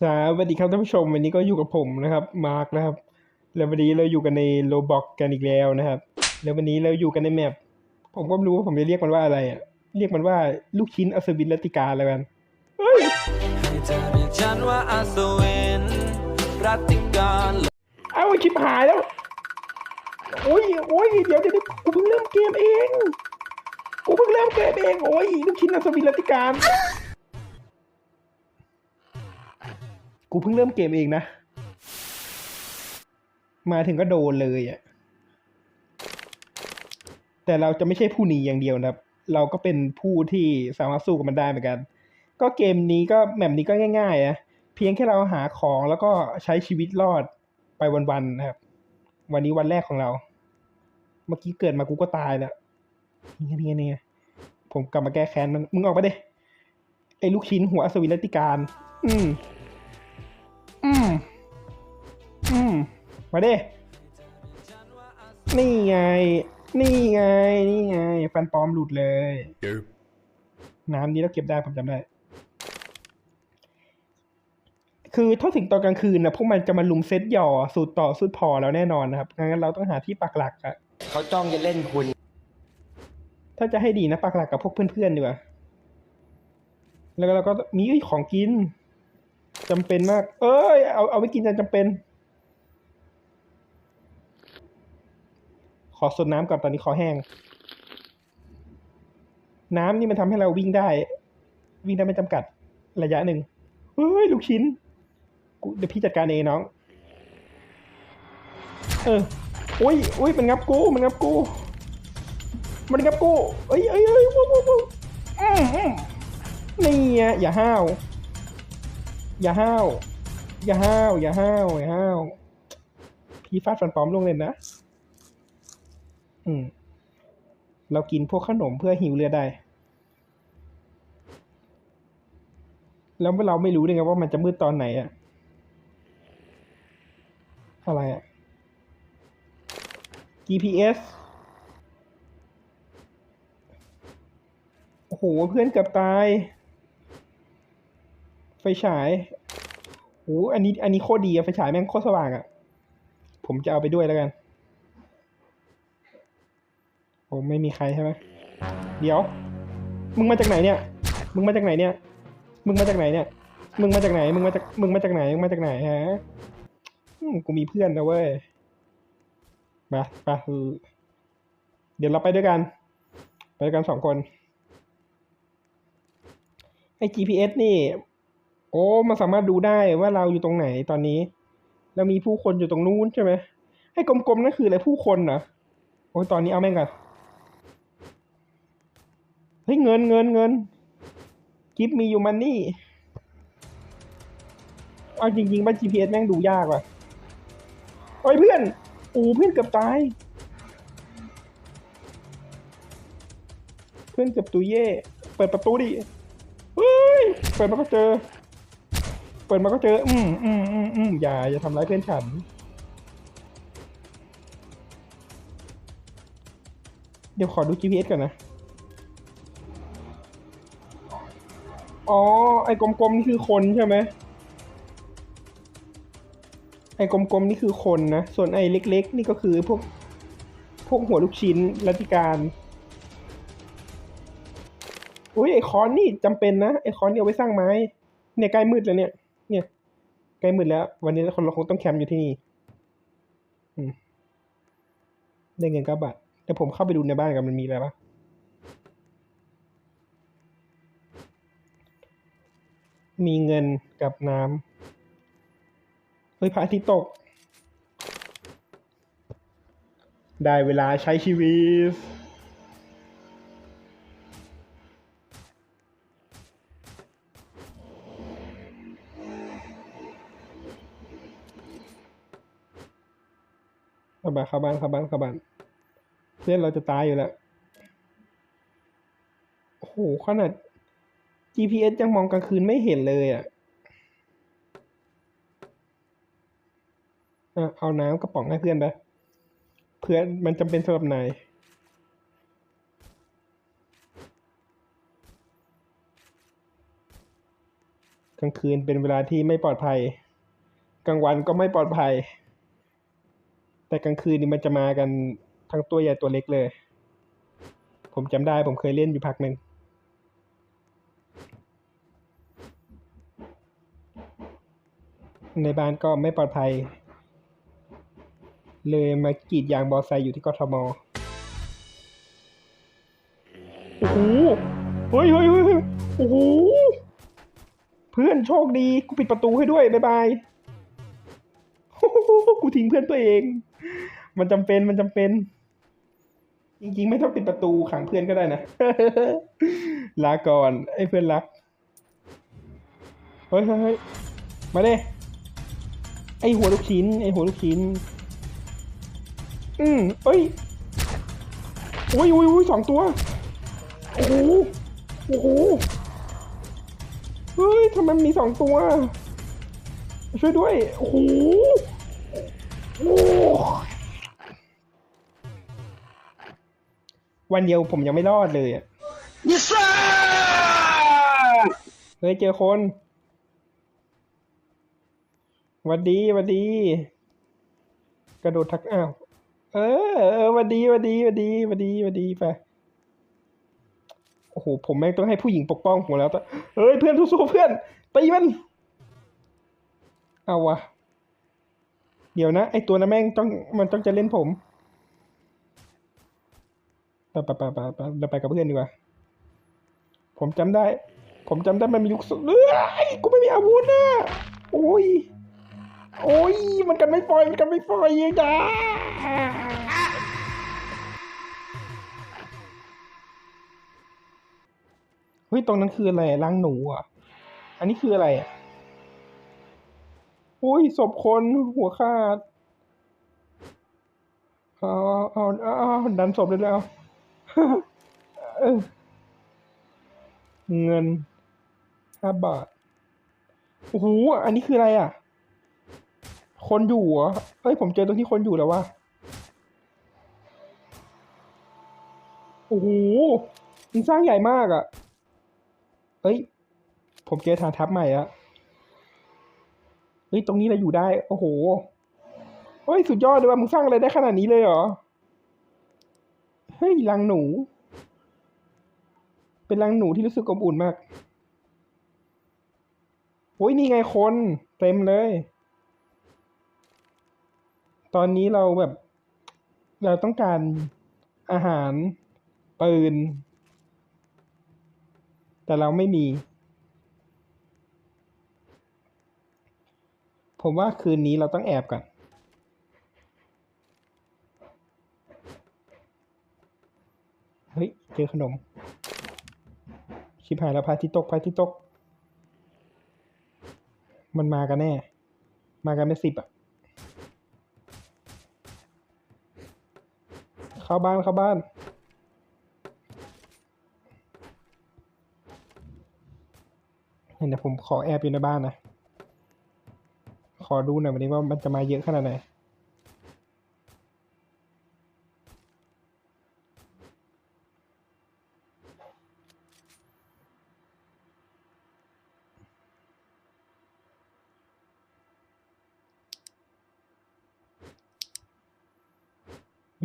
สวัสดีครับท่านผู้ชมวันนี้ก็อยู่กับผมนะครับมาร์คนะครับ แล้ววันนี้เราอยู่กันในโลบอกกันอีกแล้วนะครับ แล้ววันนี้เราอยู่กันในแมปผมก็ไม่รู้ว่าผมจะเรียกมันว่าอะไรอะเรียกมันว่าลูกชิ้นอัศวินรัตติกาแล้วกันเฮ้ยให้เธอเรียกฉันว่าอัศวินรัตติการเอ้าชิบหายแล้วโอ้ยโอ้ยเดี๋ยวเดี๋ยวเดี๋ยวกูเพิ่งเริ่มเกมเองกูเพิ่งเริ่มเกมเองโอ้ยลูกชิ้นอัศวินรัตติกา กูเพิ่งเริ่มเกมเองนะ มาถึงก็โดนเลยอะ แต่เราจะไม่ใช่ผู้หนีอย่างเดียวนะครับ เราก็เป็นผู้ที่สามารถสู้กับมันได้เหมือนกัน ก็เกมนี้ก็แมปนี้ก็ง่ายๆอะเพียงแค่เราหาของแล้วก็ใช้ชีวิตรอดไปวันๆนะครับ วันนี้วันแรกของเรา เมื่อกี้เกิดมากูก็ตายแล้วนี่นี่ไงนี่ไงผมกลับมาแก้แค้นมันมึงออกมาดิไอ้ลูกชิ้นหัวอสวินรติการ อืม อืมอืมมาดิ นี่ไง นี่ไง นี่ไง ฟันปลอมหลุดเลย น้ำนี้เราเก็บได้ผมจำได้ คือถ้าถึงตอนกลางคืนนะพวกมันจะมาลุมเซตหย่อสูตรต่อสูตรพอแล้วแน่นอนนะครับ งั้นเราต้องหาที่ปักหลักอะเขาจ้องจะเล่นคุณ ถ้าจะให้ดีนะปักหลักกับพวกเพื่อนๆดีกว่า แล้วก็เราก็มีของกิน จำเป็นมาก เอ้ย เอาเอาไว้กินจนจำเป็น ขอสดน้ำก่อนตอนนี้คอแห้ง น้ำนี่มันทำให้เราวิ่งได้ วิ่งได้ไม่จำกัด ระยะหนึ่งเฮ้ย ลูกชิ้นกูเดี๋ยวพี่จัดการเองน้อง เอออุ้ยอุ้ยมันงับกู มันงับกู มันงับกูเอ้ยเอ้ยเอ้ยว้าวว้าวว้าวอืมอืมนี่ไงอย่าห้าว อย่าห้าว อย่าห้าว อย่าห้าว อย่าห้าวพี่ฟาดฟันปลอมลงเลยนะ อืม เรากินพวกขนมเพื่อหิวเลือได้ แล้วเราไม่รู้ได้ไงว่ามันจะมืดตอนไหนอะอะไรอะ GPS โอ้โห เพื่อนเกือบตาย ไฟฉายโอ้อันนี้อันนี้โคตรดีอะไฟฉายแม่งโคตรสว่างอะผมจะเอาไปด้วยแล้วกันโอ้ไม่มีใครใช่ไหมเดี๋ยว มึงมาจากไหนเนี่ย มึงมาจากไหนเนี่ย มึงมาจากไหนเนี่ย มึงมาจากไหน มึงมาจาก มึงมาจากไหน มึงมาจากไหนฮะอืมกูมีเพื่อนนะเว้ย มาไปเดี๋ยวเราไปด้วยกัน ไปด้วยกันสองคน ไอ้ GPS นี่ โอ้มันสามารถดูได้ว่าเราอยู่ตรงไหนตอนนี้แล้วมีผู้คนอยู่ตรงนู้นใช่ไหมไอ้กลมๆนั่นคืออะไรผู้คนเหรอโอ้ยตอนนี้เอาแม่งก่อนเฮ้ยเงินเงินเงินกิฟมีอยู่มันนี่เอาจริงๆบ้าน GPS แม่งดูยากว่ะโอ้ยเพื่อนโอ้เพื่อนเกือบตาย เพื่อนเกือบตุยเย่เปิดประตูดิเฮ้ยเปิดมาก็เจอ ปิดมาก็เจอ อืมอืมอืมอืมอย่าอย่าทำร้ายเพื่อนฉัน เดี๋ยวขอดู GPS ก่อนนะ อ๋อ ไอ้กลมๆนี่คือคนใช่ไหม ไอ้กลมๆนี่คือคนนะ ส่วนไอ้เล็ก ๆ นี่ก็คือพวก พวกหัวลูกชิ้นรัติการอุ้ยไอ้ค้อนนี่จำเป็นนะไอ้ค้อนนี่เอาไว้สร้างไม้เนี่ยใกล้มืดแล้วเนี่ยเนี่ย ใกล้มืดแล้ว วันนี้คนเราคงต้องแคมป์อยู่ที่นี่ได้เงินเก้าบาทแต่ผมเข้าไปดูในบ้านกันมันมีอะไรปะมีเงินกับน้ำเฮ้ยพระอาทิตย์ตก ได้เวลาใช้ชีวิตาบ้านเข้าบ้านเข้าบ้านเข้าบ้านเพื่อนเราจะตายอยู่แล้วโอ้โหขนาด GPS ยังมองกลางคืนไม่เห็นเลยอะอะเอาน้ำกระป๋องให้เพื่อนไปเพื่อนมันจำเป็นสำหรับนายกลางคืนเป็นเวลาที่ไม่ปลอดภัย กลางวันก็ไม่ปลอดภัย แต่กลางคืนนี่มันจะมากันทั้งตัวใหญ่ตัวเล็กเลย ผมจำได้ผมเคยเล่นอยู่พักหนึ่งในบ้านก็ไม่ปลอดภัย เลยมากรีดยางบอไซค์อยู่ที่กทมโอ้โหเฮ้ยเฮ้ยเฮ้ยเฮ้ยโอ้โหเพื่อนโชคดี กูปิดประตูให้ด้วย บ๊ายบายโอ้โห กูทิ้งเพื่อนตัวเอง มันจำเป็นมันจำเป็น จริงๆ ไม่ต้องปิดประตูขังเพื่อนก็ได้นะลาก่อนไอ้เพื่อนรักเฮ้ยเฮ้ยมาเด้ไอหัวลูกชิ้นไอหัวลูกชิ้น อืมเอ้ยโอ้ยโอ้ยโอ้ยสองตัว โอ้โห โอ้โห เฮ้ยทำไมมีสองตัว ช่วยด้วย โอ้โห วันเดียวผมยังไม่รอดเลยอะเฮ้ยเจอคนหวัดดีหวัดดี กระโดดทักอ้าว เออเออหวัดดีหวัดดีหวัดดีหวัดดีหวัดดีไปโอ้โหผมแม่งต้องให้ผู้หญิงปกป้องผมแล้วแต่เฮ้ยเพื่อนสู้ๆเพื่อนตีมัน เอาวะ เดี๋ยวนะไอตัวนั้นแม่งต้องมันต้องจะเล่นผมปไปไปไปไปเราไปกับเพื่อนดีกว่า ผมจำได้ ผมจำได้มันมีลูกศรเอ้ยกูไม่มีอาวุธนะโอ้ย โอ้ย มันกันไม่ปล่อยมันกันไม่ปล่อยยังจ้าเฮ้ย ตรงนั้นคืออะไรรังหนูอะ อันนี้คืออะไรอะ อุ้ยศพคนหัวขาดเอาเอาเอาดันศพเลยแล้วเงินห้าบาทโอ้โหอันนี้คืออะไรอะ คนอยู่เหรอเอ้ยผมเจอตรงที่คนอยู่แล้วว่ะโอ้โหมันสร้างใหญ่มากอะเอ้ย ผมเจอฐานทัพใหม่อะ เฮ้ยตรงนี้เราอยู่ได้ โอ้โหเฮ้ยสุดยอดเลยว่ามึงสร้างอะไรได้ขนาดนี้เลยเหรอ เฮ้ยรังหนู เป็นรังหนูที่รู้สึกอบอุ่นมากโอ้ยนี่ไงคนเต็มเลย ตอนนี้เราแบบ เราต้องการอาหารปืน แต่เราไม่มี ผมว่าคืนนี้เราต้องแอบก่อนเฮ้ย เจอขนม ชิบหายแล้วพาที่ตกพาที่ตก มันมากันแน่ มากันเป็นสิบอะเข้าบ้านเข้าบ้าน เห็นแต่ผมขอแอบอยู่ในบ้านนะ อดูหน่อยวันนี้ว่ามันจะมาเยอะขนาดไหน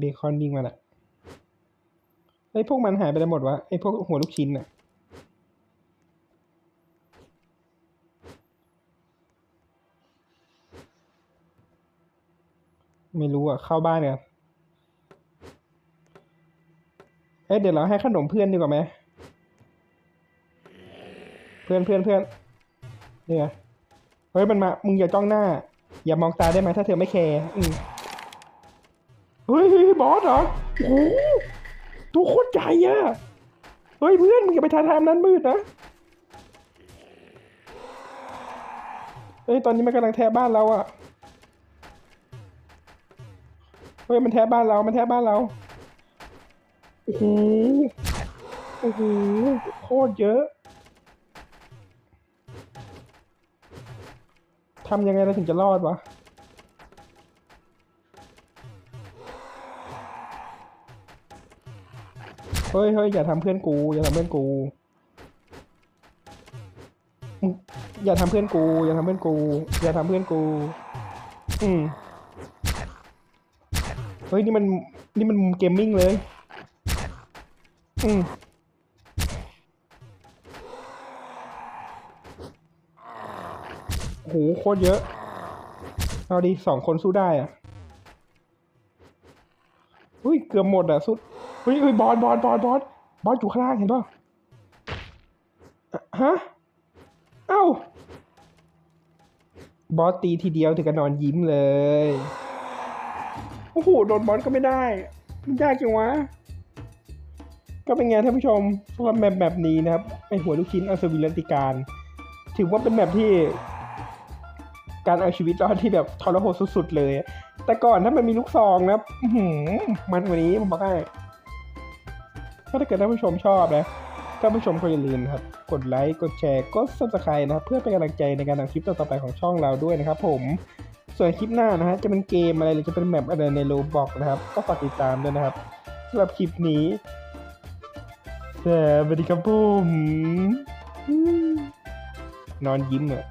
เบคอนวิ่งมาละไอ้ยพวกมันหายไปไหนหมดวะไอ้พวกหัวลูกชิ้นน่ะ ไม่รู้อะ เข้าบ้านกันเอ้ยเดี๋ยวเราให้ขนมเพื่อนดีกว่าไหมเพื่อนเพื่อนเพื่อนเนี่ยเฮ้ยมันมา มึงอย่าจ้องหน้า อย่ามองตาได้ไหมถ้าเธอไม่แคร์อืมเฮ้ยบอสเหรอโอ้โหตัวโคตรใหญ่อะเฮ้ยเพื่อนมึงอย่าไปทาทามนั้นมืดนะเฮ้ยตอนนี้มันกำลังแทะบ้านเราอะ ฮ้ยมันแทะบ้านเรา มันแทะบ้านเรา โอ้โห โอ้โห โคตรเยอะ ทำยังไงเราถึงจะรอดวะ เฮ้ยเฮ้ยอย่าทำเพื่อนกู อย่าทำเพื่อนกู อย่าทำเพื่อนกู อย่าทำเพื่อนกู อย่าทำเพื่อนกู อืม ฮ้ยนี่มันนี่มันมุมเกมมิ่งเลย อืมโหโคตรเยอะ เอาดิสองคนสู้ได้อะเฮ้ยเกือบหมดอะสุดเฮ้ยเฮ้ยบอสบอสบอสบอสบอสอยู่ข้างล่างเห็นป่ะอะฮะ เอ้า บอสตีทีเดียวถึงกับนอนยิ้มเลย โอ้โห โดนบอสก็ไม่ได้มันยากจังวะ ก็เป็นไงท่านผู้ชมสำหรับแมปแบบนี้นะครับไอหัวลูกชิ้นอัศวินรันติการ ถือว่าเป็นแมปที่ การเอาชีวิตรอดที่แบบทรหดสุดๆเลย แต่ก่อนถ้ามันมีลูกซองนะมันกว่านี้ผมบอกให้ถ้าเกิดท่านผู้ชมชอบนะ ท่านผู้ชมก็อย่าลืมนครับ กดไลค์ กดแชร์ กด subscribe นะครับ เพื่อเป็นกำลังใจในการทำคลิปต่อๆไปของช่องเราด้วยนะครับผม ส่วนคลิปหน้านะฮะ จะเป็นเกมอะไรหรือจะเป็นแมปอะไรในโลบอกนะครับ ก็ฝากติดตามด้วยนะครับสำหรับคลิปนี้สวัสดีครับผมอืมนอนยิ้มอะ